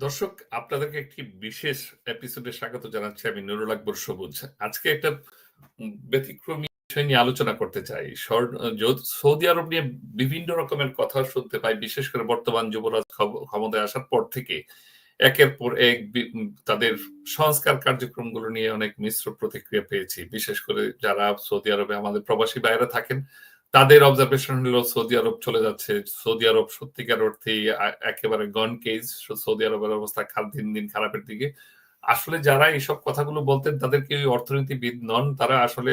দর্শক, আপনাদেরকে একটি বিশেষ এপিসোডে স্বাগত জানাচ্ছি আমি নুরুল আকবর সবুজ। আজকে একটা ব্যতিক্রমী বিষয় নিয়ে আলোচনা করতে চাই। সৌদি আরব নিয়ে বিভিন্ন রকমের কথা শুনতে পাই, বিশেষ করে বর্তমান যুবরাজ ক্ষম- ক্ষমতায় আসার পর থেকে। একের পর এক তাদের সংস্কার কার্যক্রমগুলো নিয়ে অনেক মিশ্র প্রতিক্রিয়া পেয়েছি। বিশেষ করে যারা সৌদি আরবে আমাদের প্রবাসী বাইরে থাকেন তাদের অবজারভেশন হলো সৌদি আরব চলে যাচ্ছে। সৌদি আরব সত্যিকার অর্থে একেবারে গন কেস সৌদি আরবের অবস্থা দিন দিন খারাপের দিকে। আসলে যারা এইসব কথাগুলো বলতেন, তাদের কেউ অর্থনীতিবিদ নন। তারা আসলে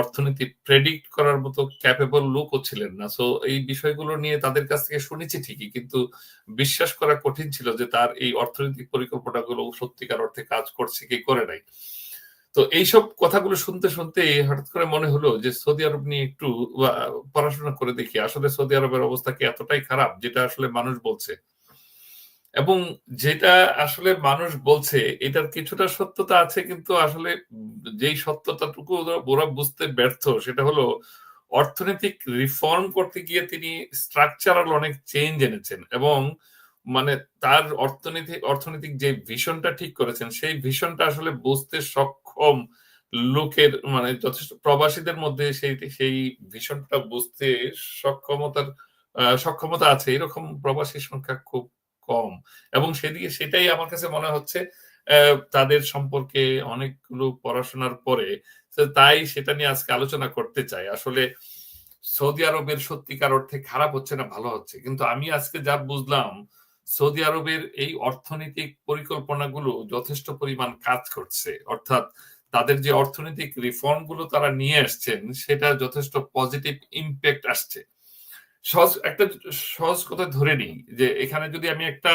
অর্থনীতি প্রেডিক্ট করার মতো ক্যাপেবল লোকও ছিলেন না। সো এই বিষয়গুলো নিয়ে তাদের কাছ থেকে শুনেছি ঠিকই, কিন্তু বিশ্বাস করা কঠিন ছিল যে তার এই অর্থনৈতিক পরিকল্পনাগুলো সত্যিকার অর্থে কাজ করছে কি করে নাই। তো এইসব কথাগুলো শুনতে শুনতে হঠাৎ করে মনে হলো যে সৌদি আরব নিয়ে একটু পড়াশোনা করে দেখি, আসলে সৌদি আরবের অবস্থা কি এতটাই খারাপ যেটা আসলে মানুষ বলছে? এবং যেটা আসলে মানুষ বলছে, এটার কিছুটা সত্যতা আছে, কিন্তু আসলে যেই সত্যতাটুকু ওরা- বুঝতে ব্যর্থ, সেটা হলো অর্থনৈতিক রিফর্ম করতে গিয়ে তিনি স্ট্রাকচারাল অনেক চেঞ্জ এনেছেন এবং মানে তার অর্থনীতি, অর্থনৈতিক যে ভিশনটা ঠিক করেছেন, সেই ভিশনটা আসলে বুঝতে সক্ষম লোকের মানে যথেষ্ট প্রবাসীদের মধ্যে সেই সেই ভিশনটা বুঝতে সক্ষমতার সক্ষমতা আছে। এরকম প্রবাসীর সংখ্যা খুব কম। এবং সেদিকে সেটাই আমার কাছে মনে হচ্ছে আহ, তাদের সম্পর্কে অনেকগুলো পড়াশোনার পরে তাই সেটা নিয়ে আজকে আলোচনা করতে চাই। আসলে সৌদি আরবের সত্যিকার অর্থে খারাপ হচ্ছে না ভালো হচ্ছে। কিন্তু আমি আজকে যা বুঝলাম সৌদি আরবের এই অর্থনৈতিক পরিকল্পনাগুলো যথেষ্ট পরিমাণ কাজ করছে। অর্থাৎ তাদের যে অর্থনৈতিক রিফর্মগুলো তারা নিয়ে আসছেন, সেটা যথেষ্ট পজিটিভ ইম্প্যাক্ট আসছে। সহজ একটা সহজ কথা ধরে নিই যে, এখানে যদি আমি একটা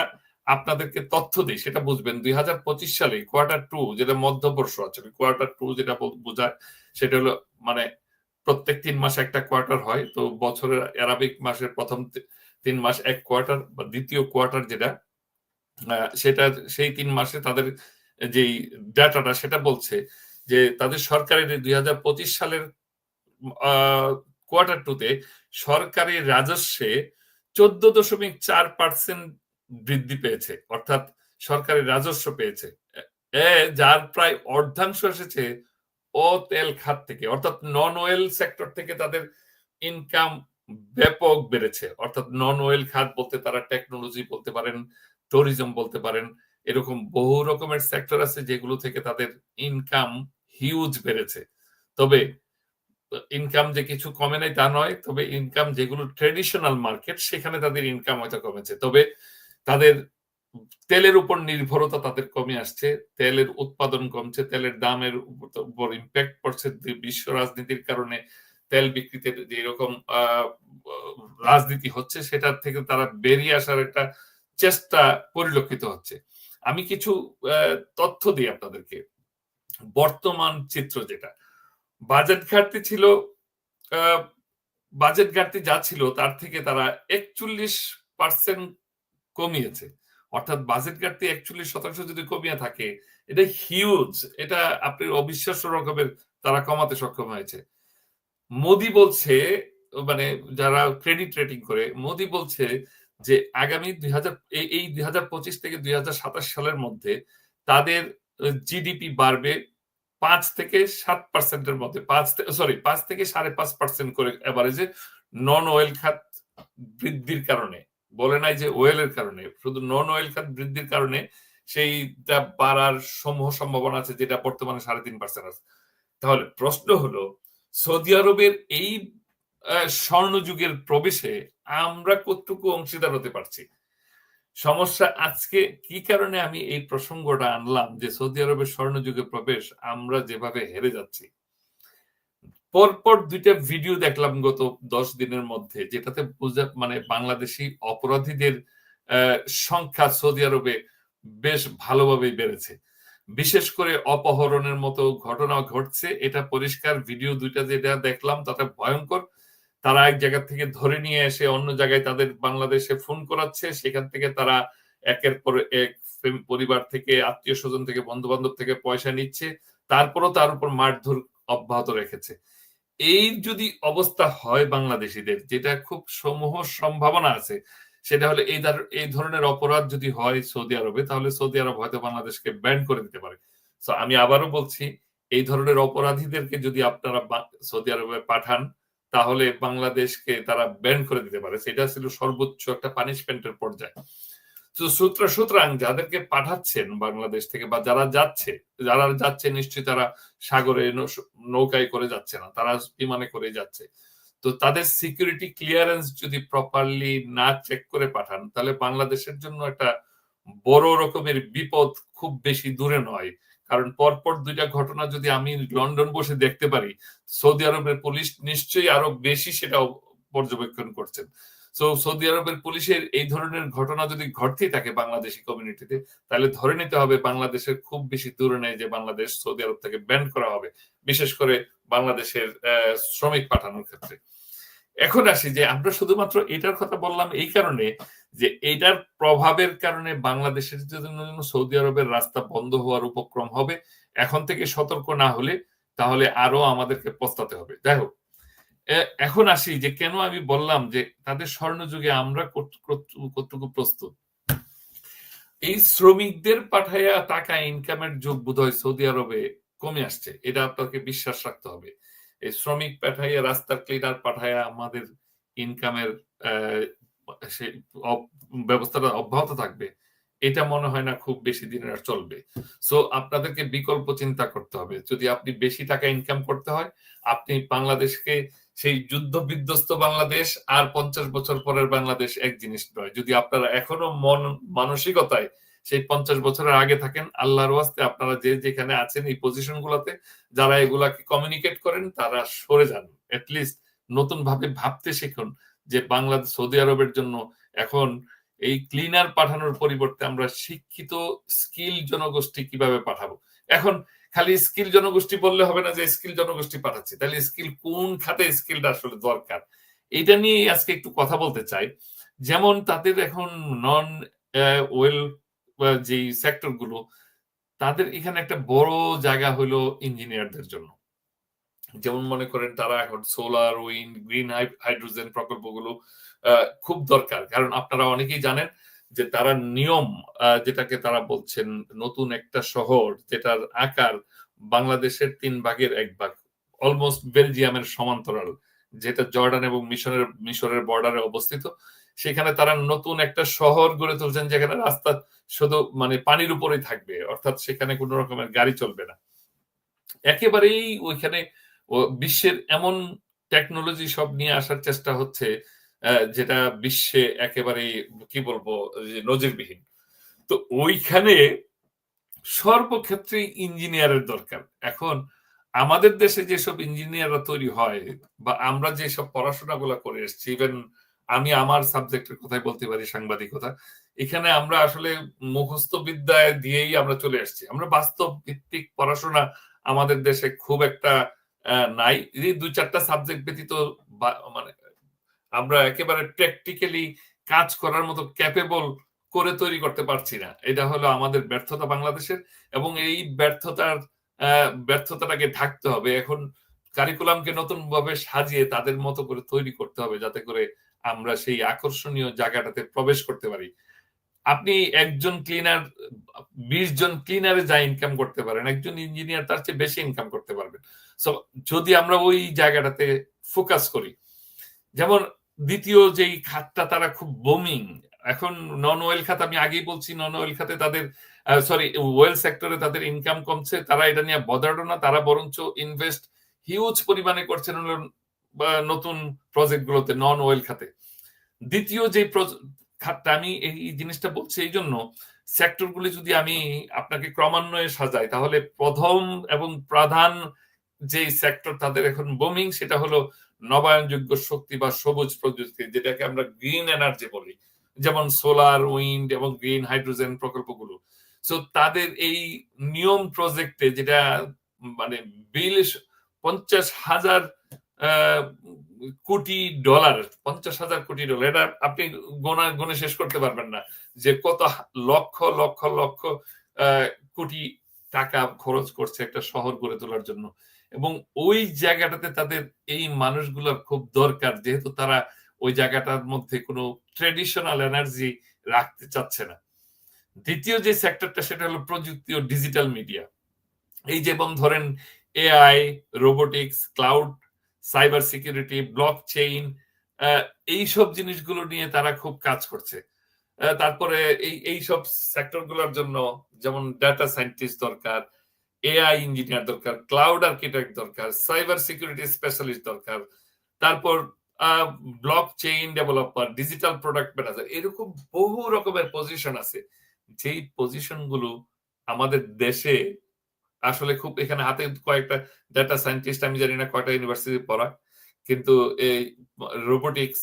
আপনাদেরকে তথ্য দিই, সেটা বুঝবেন। দুই হাজার পঁচিশ সালে কোয়ার্টার টু যেটা মধ্যবর্ষ আছে কোয়ার্টার টু যেটা বোঝায়, সেটা হলো মানে প্রত্যেক তিন মাসে একটা কোয়ার্টার হয়। তো বছরের অ্যারাবিক মাসের প্রথম তিন মাস, এক কোয়ার্টার বা দ্বিতীয় কোয়ার্টার যেটা সেটা, সেই তিন মাসে তাদের যেই ডাটাটা সেটা বলছে যে তাদের সরকারের দুই হাজার পঁচিশ সালের কোয়ার্টার টুতে সরকারি রাজস্বে চোদ্দ দশমিক চার পার্সেন্ট বৃদ্ধি পেয়েছে, অর্থাৎ সরকারি রাজস্ব পেয়েছে। যার প্রায় অর্ধাংশ এসেছে ও তেল খাত থেকে, অর্থাৎ নন ওয়েল সেক্টর থেকে তাদের ইনকাম ব্যাপক বেড়েছে। অর্থাৎ নন ওয়েল খাত বলতে তারা টেকনোলজি বলতে পারেন ট্যুরিজম বলতে পারেন, এরকম বহু রকমের সেক্টর আছে যেগুলো থেকে তাদের ইনকাম হিউজ বেড়েছে। তবে ইনকাম যে কিছু কমে নাই তা নয়, তবে ইনকাম যেগুলো ট্রেডিশনাল মার্কেট সেখানে তাদের ইনকাম হয়তো কমেছে। তবে তাদের তেলের উপর নির্ভরতা তাদের কমে আসছে, তেলের উৎপাদন কমছে, তেলের দামের উপর ইম্প্যাক্ট পড়ছে, বিশ্ব রাজনীতির কারণে তেল বিক্রিতে যে এরকম আহ, রাজনীতি হচ্ছে সেটার থেকে তারা বেরিয়ে আসার একটা চেষ্টা পরিলক্ষিত হচ্ছে। আমি কিছু তথ্য দিই আপনাদেরকে। বর্তমান চিত্র যেটা। বাজেট ঘাটতি ছিল বাজেট ঘাটতি যা ছিল তার থেকে তারা একচল্লিশ পার্সেন্ট কমিয়েছে। অর্থাৎ বাজেট ঘাটতি একচল্লিশ শতাংশ যদি কমিয়ে থাকে এটা হিউজ এটা আপনি অবিশ্বাস্য রকমের তারা কমাতে সক্ষম হয়েছে। মোদি বলছে মানে যারা ক্রেডিট রেটিং করে, মোদি বলছে যে আগামী দুই হাজার এই দুই হাজার পঁচিশ থেকে দুই হাজার সাতাশ সালের মধ্যে তাদের জিডিপি বাড়বে পাঁচ থেকে সাত পার্সেন্টের মধ্যে, পাঁচ সরি পাঁচ থেকে সাড়ে পাঁচ পার্সেন্ট করে এভারেজে নন ওয়েল খাত বৃদ্ধির কারণে, বলে নাই যে ওয়েলের কারণে, শুধু নন ওয়েল খাত বৃদ্ধির কারণে সেইটা বাড়ার সমূহ সম্ভাবনা আছে যেটা বর্তমানে সাড়ে তিন পার্সেন্ট আছে। তাহলে প্রশ্ন হলো সৌদি আরবের এই স্বর্ণযুগের প্রবেশে আমরা কতটুকু অংশীদার হতে পারছি? সমস্যা আজকে কি কারণে আমি এই প্রসঙ্গটা আনলাম যে সৌদি আরবের স্বর্ণযুগে প্রবেশ আমরা যেভাবে হেরে যাচ্ছি? পরপর দুইটা ভিডিও দেখলাম গত দশ দিনের মধ্যে যেটাতে মানে বাংলাদেশি অপরাধীদের সংখ্যা সৌদি আরবে বেশ ভালোভাবেই বেড়েছে। বিশেষ করে অপহরণের মতো ঘটনা ঘটছে, এটা পরিষ্কার ভিডিও দুইটা যেটা দেখলাম, তাতে ভয়ঙ্কর। তারা এক জায়গা থেকে ধরে নিয়ে এসে অন্য জায়গায় তাদের বাংলাদেশে ফোন করাচ্ছে, সেখান থেকে তারা একের পর এক পরিবার থেকে, আত্মীয় স্বজন থেকে বন্ধু বান্ধব থেকে পয়সা নিচ্ছে, তারপরও তার উপর মারধর অব্যাহত রেখেছে। এই যদি অবস্থা হয় বাংলাদেশিদের, যেটা খুব সমূহ সম্ভাবনা আছে সেটা হলে এই এই ধরনের অপরাধ যদি হয় সৌদি আরবে, তাহলে সৌদি আরব হয়তো বাংলাদেশকে ব্যান করে দিতে পারে। তো আমি আবারও বলছি, এই ধরনের অপরাধীদেরকে যদি আপনারা সৌদি আরবে পাঠান, তাহলে বাংলাদেশকে তারা ব্যান করে দিতে পারে। সেটা ছিল সর্বোচ্চ একটা পানিশমেন্টের পর্যায়ে। তো সূত্র, সুতরাং যাদেরকে পাঠাচ্ছেন বাংলাদেশ থেকে বা যারা যাচ্ছে যারা যাচ্ছে নিশ্চয়ই তারা সাগরে নৌকায় করে যাচ্ছে না, তারা বিমানে করে যাচ্ছে। তো তাদের সিকিউরিটি ক্লিয়ারেন্স যদি প্রপারলি না চেক করে পাঠান, তাহলে বাংলাদেশের জন্য একটা বড় রকমের বিপদ খুব বেশি দূরে নয়। কারণ পরপর দুইটা ঘটনা যদি আমি লন্ডন বসে দেখতে পারি, সৌদি আরবের পুলিশ নিশ্চয়ই আরও বেশি সেটা পর্যবেক্ষণ করছেন। সো সৌদি আরবের পুলিশের এই ধরনের ঘটনা যদি ঘটতেই থাকে বাংলাদেশি কমিউনিটিতে তাহলে ধরে নিতে হবে বাংলাদেশের খুব বেশি দূরে নেই যে বাংলাদেশ সৌদি আরব থেকে ব্যান্ড করা হবে, বিশেষ করে বাংলাদেশের শ্রমিক পাঠানোর ক্ষেত্রে। এখন আসি যে আমরা শুধুমাত্র এটার কথা বললাম এই কারণে যে এটার প্রভাবের কারণে বাংলাদেশের জন্য সৌদি আরবের রাস্তা বন্ধ হওয়ার উপক্রম হবে। এখন থেকে সতর্ক না হলে তাহলে আরও আমাদেরকে পস্তাতে হবে। যাই হোক এখন আসি যে কেন আমি বললাম যে তাদের স্বর্ণযুগে আমরা কতটুকু প্রস্তুত? এই শ্রমিকদের পাঠাইয়া টাকা ইনকামের যোগ বোধ হয় সৌদি আরবে কমে আসছে। এটা আপনাকে বিশ্বাস রাখতে হবে। এই শ্রমিক পাঠাইয়া, রাস্তার ক্লিনার পাঠাইয়া আমাদের ইনকামের ব্যবস্থাটা অব্যাহত থাকবে। এটা মনে হয় না খুব বেশি দিনের আর চলবে। সো আপনাদেরকে বিকল্প চিন্তা করতে হবে। যদি আপনি বেশি টাকা ইনকাম করতে হয়, আপনি বাংলাদেশকে সেই যুদ্ধ বিধ্বস্ত বাংলাদেশ আর পঞ্চাশ বছর পরের বাংলাদেশ এক জিনিস নয়। যদি আপনারা এখনও মন, মানসিকতায় সেই পঞ্চাশ বছরের আগে থাকেন, আল্লাহর ওয়াস্তে আপনারা যে যেখানে আছেন, এই পজিশন গুলাতে যারা এগুলাকে কমিউনিকেট করেন, তারা সরে যান। এটলিস্ট নতুন ভাবে ভাবতে শিখুন যে বাংলাদেশ, সৌদি আরবের জন্য এখন এই ক্লিনার পাঠানোর পরিবর্তে আমরা শিক্ষিত স্কিল জনগোষ্ঠী কীভাবে পাঠাবো? এখন খালি স্কিল জনগোষ্ঠী বললে হবে না যে স্কিল জনগোষ্ঠী পাঠাচ্ছি। তাহলে স্কিল কোন খাতে স্কিলটা আসলে দরকার? এটা নিয়ে আজকে একটু কথা বলতে চাই। যেমন তাদের এখন নন ওয়েল যে সেক্টরগুলো তাদের এখানে একটা বড় জায়গা হলো ইঞ্জিনিয়ারদের জন্য। যেমন মনে করেন তারা এখন সোলার উইন্ড গ্রিন হাইড্রোজেন প্রকল্পগুলো খুব দরকার। কারণ আপনারা অনেকেই জানেন যে তারা নিয়ম যেটাকে তারা বলছেন নতুন একটা শহর, যেটার আকার বাংলাদেশের তিন ভাগের এক ভাগ অলমোস্ট বেলজিয়ামের সমান্তরাল। যেটা জর্ডান এবং মিশরের মিশরের বর্ডারে অবস্থিত, সেখানে তারা নতুন একটা শহর গড়ে তুলছেন যেখানে রাস্তা শুধু মানে পানির উপরেই থাকবে, অর্থাৎ সেখানে কোনো রকমের গাড়ি চলবে না। একেবারেই ওইখানে বিশ্বের এমন টেকনোলজি সব নিয়ে আসার চেষ্টা হচ্ছে যেটা বিশ্বে একেবারে কি বলব নজিরবিহীন। তো ওইখানে সর্বক্ষেত্রে ইঞ্জিনিয়ারের দরকার। এখন আমাদের দেশে যেসব ইঞ্জিনিয়াররা তৈরি হয় বা আমরা যেসব পড়াশোনা গুলা করে এসছি ইভেন আমি আমার সাবজেক্টের কথাই বলতে পারি সাংবাদিকতা এখানে আমরা আসলে মুখস্থ বিদ্যায় দিয়েই আমরা চলে আসছি আমরা বাস্তব ভিত্তিক পড়াশোনা আমাদের দেশে খুব একটা নাই। এই দুই চারটা সাবজেক্ট ব্যতীত মানে আমরা একেবারে প্র্যাকটিক্যালি কাজ করার মতো ক্যাপেবল করে তৈরি করতে পারছি না। এটা হলো আমাদের ব্যর্থতা বাংলাদেশের এবং এই ব্যর্থতার ব্যর্থতাটাকে ঢাকতে হবে। এখন কারিকুলামকে নতুন ভাবে সাজিয়ে তাদের মতো করে তৈরি করতে হবে যাতে করে আমরা সেই আকর্ষণীয় জায়গাটাতে প্রবেশ করতে পারি। আপনি একজন ক্লিনার বিশ জন ক্লিনারে যা ইনকাম করতে পারেন, একজন ইঞ্জিনিয়ার তার চেয়ে বেশি ইনকাম করতে পারবেন। সো যদি আমরা ওই জায়গাটাতে ফোকাস করি, যেমন দ্বিতীয় যেই খাতটা, তারা খুব বোমিং এখন নন ওয়েল খাত আমি আগেই বলছি নন ওয়েল খাতে তাদের সরি ওয়েল সেক্টরে তাদের ইনকাম কমছে, তারা এটা নিয়ে বদারও না, তারা বরঞ্চ ইনভেস্ট হিউজ পরিমাণে করছেন নতুন প্রজেক্ট গুলোতে নন ওয়েল খাতে। দ্বিতীয় যে খাতটা আমি এই জিনিসটা বলছি এই জন্য সেক্টরগুলি যদি আমি আপনাকে ক্রমান্বয়ে সাজাই, তাহলে প্রথম এবং প্রধান যে সেক্টর তাদের এখন বোমিং সেটা হলো নবায়নযোগ্য শক্তি বা সবুজ প্রযুক্তি, যেটাকে আমরা গ্রিন এনার্জি বলি। যেমন সোলার উইন্ড এবং গ্রিন হাইড্রোজেন প্রকল্পগুলো। সো তাদের এই নিয়ম প্রজেক্টে যেটা মানে বিল পঞ্চাশ হাজার কোটি ডলার, পঞ্চাশ হাজার কোটি ডলার, এটা আপনি গোনা, গনে শেষ করতে পারবেন না। যে কত লক্ষ লক্ষ লক্ষ কোটি টাকা খরচ করছে একটা শহর গড়ে তোলার জন্য। এবং ওই জায়গাটাতে তাদের এই মানুষগুলোর খুব দরকার, যেহেতু তারা ওই জায়গাটার মধ্যে কোনো ট্রেডিশনাল এনার্জি রাখতে চাচ্ছে না। দ্বিতীয় যে সেক্টরটা সেটা হলো প্রযুক্তি ও ডিজিটাল মিডিয়া এই যেমন ধরেন AI robotics cloud cyber security blockchain এই এইসব জিনিসগুলো নিয়ে তারা খুব কাজ করছে। তারপরে এই এই সব সেক্টরগুলোর জন্য যেমন ডাটা সায়েন্টিস্ট দরকার এআই ইঞ্জিনিয়ার দরকার ক্লাউড আর্কিটেক্ট দরকার সাইবার সিকিউরিটি স্পেশালিস্ট দরকার, তারপর blockchain developer digital product manager এরকম বহু রকমের পজিশন আছে। যেই পজিশনগুলো আমাদের দেশে আসলে খুব এখানে হাতে কয়েকটা ডাটা সায়েন্টিস্ট আমি জানি না কয়টা ইউনিভার্সিটি পড়া কিন্তু এই রোবোটিক্স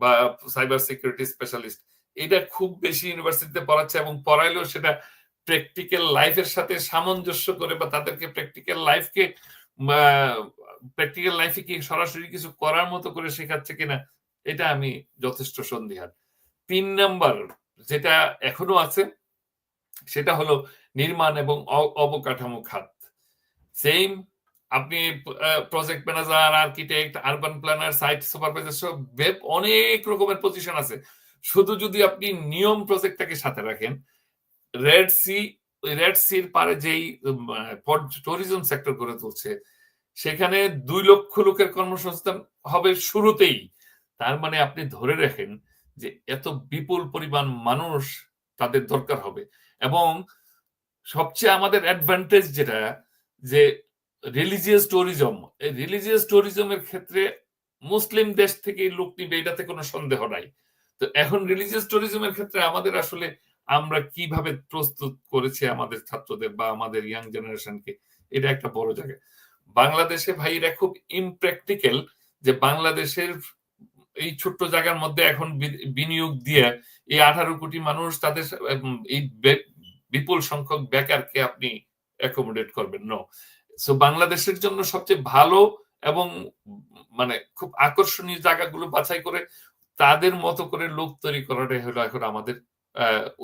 বা সাইবার সিকিউরিটি স্পেশালিস্ট এটা খুব বেশি ইউনিভার্সিটিতে পড়াচ্ছে এবং পড়াইলেও সেটা প্র্যাকটিক্যাল লাইফের সাথে সামঞ্জস্য করে বা তাদেরকে প্র্যাকটিক্যাল লাইফকে প্র্যাকটিক্যাল লাইফে কি সরাসরি কিছু করার মতো করে শেখাচ্ছে কিনা, এটা আমি যথেষ্ট সন্দিহান। তিন নাম্বার যেটা এখনও আছে, সেটা হলো নির্মাণ এবং অবকাঠামো খাত। সেম আপনি project manager architect urban planner site supervisor সব অনেক রকমের পজিশন আছে। শুধু যদি আপনি নিয়ম প্রজেক্টটাকে সাথে রাখেন রেড সি রেড সির পারে যেই ট্যুরিজম সেক্টর গড়ে তুলছে, সেখানে দুই লক্ষ লোকের কর্মসংস্থান হবে শুরুতেই। তার মানে আপনি ধরে রাখেন যে এত বিপুল পরিমাণ মানুষ তাদের দরকার হবে। এবং সবচেয়ে আমাদের অ্যাডভান্টেজ যেটা, যে রিলিজিয়াস ট্যুরিজম এই রিলিজিয়াস ট্যুরিজমের ক্ষেত্রে মুসলিম দেশ থেকে লোক নিবে, এটাতে কোনো সন্দেহ নাই। তো এখন রিলিজিয়াস ট্যুরিজমের ক্ষেত্রে আমাদের আসলে আমরা কীভাবে প্রস্তুত করেছি আমাদের ছাত্রদের বা আমাদের ইয়াং জেনারেশনকে এটা একটা বড় জায়গা। বাংলাদেশে ভাইরা খুব ইমপ্র্যাকটিক্যাল যে বাংলাদেশের এই ছোট্ট জায়গার মধ্যে এখন বিনিয়োগ দিয়ে এই আঠারো কোটি মানুষ তাদের এই বিপুল সংখ্যক বেকারকে আপনি অ্যাকোমোডেট করবেন ন সো বাংলাদেশের জন্য সবচেয়ে ভালো এবং মানে খুব আকর্ষণীয় জায়গাগুলো বাছাই করে তাদের মতো করে লোক তৈরি করাটাই হলো এখন আমাদের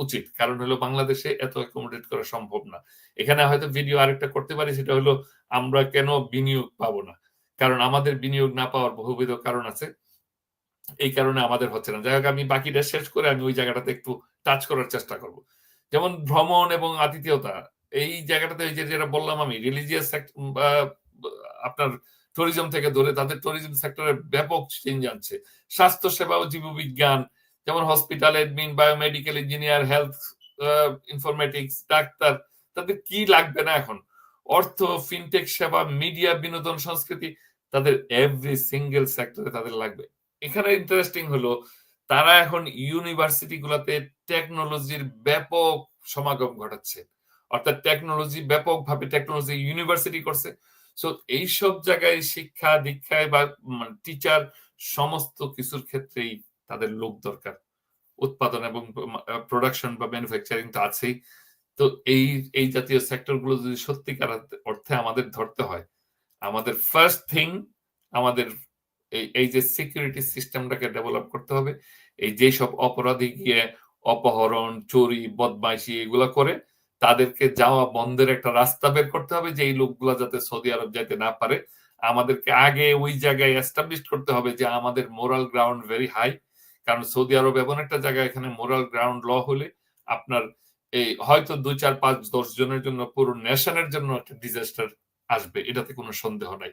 উচিত। কারণ হলো বাংলাদেশে এত অ্যাকোমোডেট করা সম্ভব না। এখানে হয়তো ভিডিও আরেকটা করতে পারি, সেটা হলো আমরা কেন বিনিয়োগ পাবো না? কারণ আমাদের বিনিয়োগ না পাওয়ার বহুবিধ কারণ আছে। এই কারণে আমাদের হচ্ছে না। যাই হোক, আমি বাকিটা শেষ করে আমি ওই জায়গাটাতে একটু টাচ করার চেষ্টা করব। যেমন ভ্রমণ এবং আতিথেয়তা, এই জায়গাটাতে যে যেটা বললাম আমি রিলিজিয়াস আপনার ট্যুরিজম থেকে ধরে তাদের ট্যুরিজম সেক্টরে ব্যাপক চেঞ্জ আনছে। স্বাস্থ্য সেবা ও জীববিজ্ঞান, যেমন hospital admin biomedical engineer health informatics doctor, তাদের কি লাগবে না এখন? অর্থ ফিনটেক সেবা মিডিয়া বিনোদন, সংস্কৃতি, তাদের এভরি সিঙ্গেল সেক্টরে তাদের লাগবে। এখানে ইন্টারেস্টিং হলো, তারা এখন ইউনিভার্সিটি গুলাতে টেকনোলজির ব্যাপক সমাগম ঘটাচ্ছে। অর্থাৎ টেকনোলজি ব্যাপকভাবে টেকনোলজি ইউনিভার্সিটি করছে। সো এইসব জায়গায় শিক্ষা, দীক্ষায় বা টিচার সমস্ত কিছুর ক্ষেত্রেই তাদের লোক দরকার। উৎপাদন এবং প্রোডাকশন বা ম্যানুফ্যাকচারিং তো আছেই। তো এই এই জাতীয় সেক্টরগুলো যদি সত্যিকার অর্থে আমাদের ধরতে হয়, আমাদের ফার্স্ট থিং আমাদের এই এই যে সিকিউরিটি সিস্টেমটাকে ডেভেলপ করতে হবে, এই যে সব অপরাধী গিয়ে অপহরণ, চুরি, বদমাইশি এগুলা করে, তাদেরকে যাওয়া বন্ধের একটা রাস্তা বের করতে হবে যে এই লোকগুলা যাতে সৌদি আরব যাইতে না পারে। আমাদেরকে আগে ওই জায়গায় এস্টাবলিশ করতে হবে যে আমাদের মোরাল গ্রাউন্ড ভেরি হাই কারণ সৌদি আরব এমন একটা জায়গা এখানে মোরাল গ্রাউন্ড ল হলে আপনার এই হয়তো দুই, চার, পাঁচ, দশ জনের জন্য পুরো নেশনের জন্য একটা ডিজাস্টার আসবে, এটাতে কোনো সন্দেহ নাই।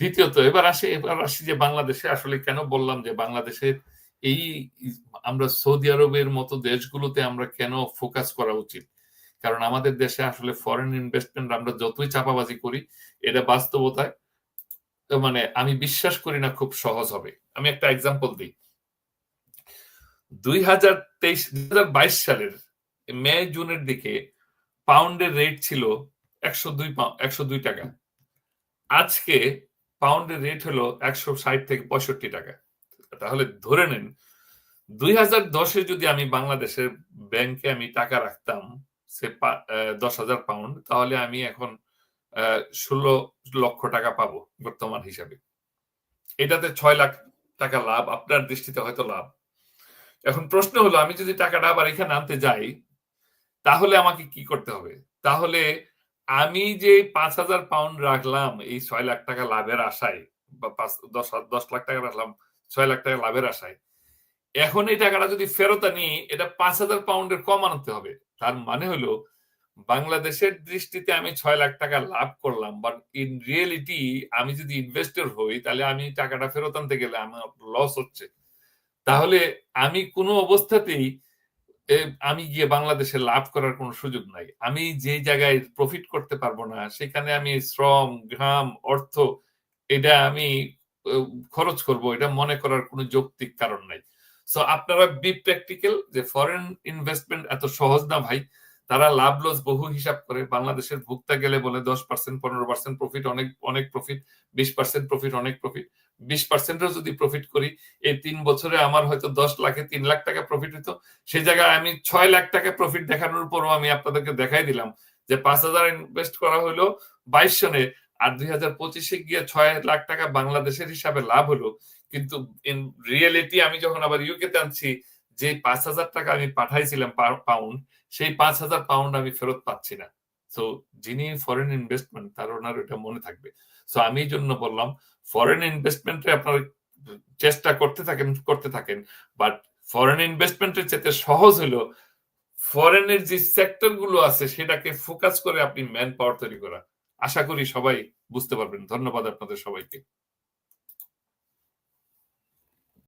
দ্বিতীয়ত, এবার আসে, এবার আসি যে বাংলাদেশে আসলে কেন বললাম যে বাংলাদেশে এই আমরা সৌদি আরবের মতো দেশগুলোতে আমরা কেন ফোকাস করা উচিত? কারণ আমাদের দেশে আসলে ফরেন ইনভেস্টমেন্ট আমরা যতই চাপাবাজি করি, এটা বাস্তবতায় মানে আমি বিশ্বাস করি না খুব সহজ হবে। আমি একটা এক্সাম্পল দিই। দুই হাজার তেইশ, দুই হাজার বাইশ সালের মে, জুনের দিকে পাউন্ডের রেট ছিল একশো দুই একশো দুই টাকা। আজকে পাউন্ডের রেট হলো একশো ষাট থেকে পঁয়ষট্টি টাকা। তাহলে ধরে নেন, দুই হাজার দশে যদি আমি বাংলাদেশের ব্যাংকে আমি টাকা রাখতাম, সে দশ হাজার পাউন্ড তাহলে আমি এখন ষোলো লক্ষ টাকা পাবো বর্তমান হিসাবে। এটাতে ছয় লাখ টাকা লাভ, আপনার দৃষ্টিতে হয়তো লাভ। এখন প্রশ্ন হলো, আমি যদি টাকাটা আবার এখানে আনতে যাই, তাহলে আমাকে কি করতে হবে? তাহলে আমি যে পাঁচ হাজার পাউন্ড রাখলাম, এই ছয় লাখ টাকা লাভের আশায়, বা পাঁচ, দশ দশ লাখ টাকা রাখলাম, ছয় লাখ টাকা লাভের আশায়, এখন এই টাকাটা যদি ফেরত আনি, এটা পাঁচ হাজার পাউন্ডের কম আনতে হবে। তার মানে হলো, বাংলাদেশের দৃষ্টিতে আমি ছয় লাখ টাকা লাভ করলাম বাট ইন রিয়েলিটি আমি যদি ইনভেস্টর হই, তাহলে আমি টাকাটা ফেরত আনতে গেলে আমার লস হচ্ছে। তাহলে আমি কোনো অবস্থাতেই আমি গিয়ে বাংলাদেশে লাভ করার কোনো সুযোগ নাই। আমি যে জায়গায় প্রফিট করতে পারব না, সেখানে আমি শ্রম, ঘাম, অর্থ, এটা আমি খরচ করব, এটা মনে করার কোনো যৌক্তিক কারণ নাই। সো আপনারা বি প্র্যাকটিক্যাল যে ফরেন ইনভেস্টমেন্ট এত সহজ না ভাই। তারা লাভ লস বহু হিসাব করে। বাংলাদেশের ভুক্তা গেলে বলে দশ পার্সেন্ট পনেরো পার্সেন্ট প্রফিট অনেক অনেক প্রফিট বিশ পার্সেন্ট প্রফিট অনেক প্রফিট বিশ পার্সেন্টও যদি প্রফিট করি, এই তিন বছরে আমার হয়তো দশ লাখে তিন লাখ টাকা প্রফিট হতো সেই জায়গায় আমি ছয় লাখ টাকা প্রফিট দেখানোর পরও আমি আপনাদেরকে দেখাই দিলাম যে পাঁচ হাজার ইনভেস্ট করা হলো বাইশ সনে আর দুই হাজার পঁচিশে গিয়ে ছয় লাখ টাকা বাংলাদেশের হিসাবে লাভ হলো। কিন্তু ইন রিয়েলিটি আমি যখন আবার ইউকে তে আনছি যে পাঁচ হাজার টাকা আমি পাঠাইছিলাম পাউন্ড সেই পাঁচ হাজার পাউন্ড আমি ফেরত পাচ্ছি না। সো যিনি ফরেন ইনভেস্টমেন্ট তার ওনার এটা মনে থাকবে। সো আমি জন্য বললাম ফরেন ইনভেস্টমেন্টে আপনার চেষ্টা করতে থাকেন করতে থাকেন বাট ফরেন ইনভেস্টমেন্টের চেয়ে সহজ হলো ফরেনের যে সেক্টরগুলো আছে, সেটাকে ফোকাস করে আপনি ম্যান পাওয়ার তৈরি করা। আশা করি সবাই বুঝতে পারবেন। ধন্যবাদ আপনাদের সবাইকে।